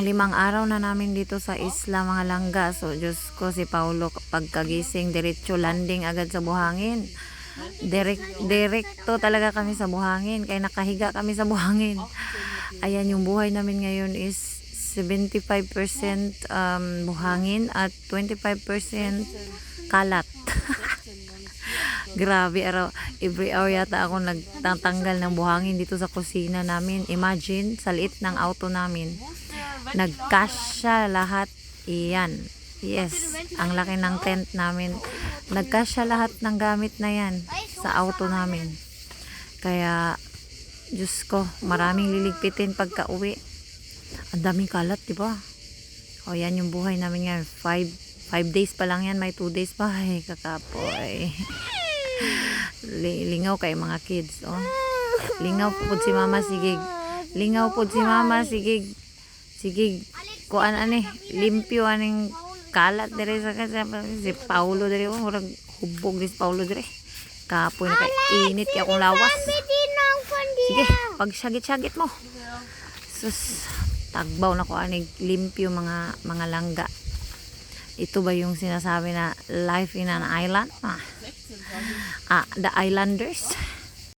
Limang araw na namin dito sa isla mga langga. So, Diyos ko si Paulo pagkagising, diretso landing agad sa buhangin. Direct, direkto talaga kami sa buhangin. Kaya nakahiga kami sa buhangin. Ayan, yung buhay namin ngayon is 75% um, buhangin at 25% kalat. Grabe, araw, every hour yata ako nagtatanggal ng buhangin dito sa kusina namin. Imagine, sa liit ng auto namin, nagkasya lahat. Iyan. Yes, ang laki ng tent namin. Nagkasya lahat ng gamit na yan sa auto namin. Kaya, Diyos ko, maraming liligpitin pagka uwi. Ang daming kalat, di ba? O, yan yung buhay namin ngayon. Five, five days pa lang yan. May two days pa. Ay, kakapoy. Li- lingaw kay mga kids, oh. Lingaw po si mama, sigig. Lingaw po si mama, sigig. Sigig. Kuan ani, limpyo aning kalat dire sa kasi si Paulo dire, oh, murag hubog ni Paulo dire. Kapoy na init kay akong lawas. Sige, pag syagit-syagit mo. Sus, tagbaw na ko anig limpyo mga mga langga. Ito ba yung sinasabi na life in an island? Ah, ah the islanders.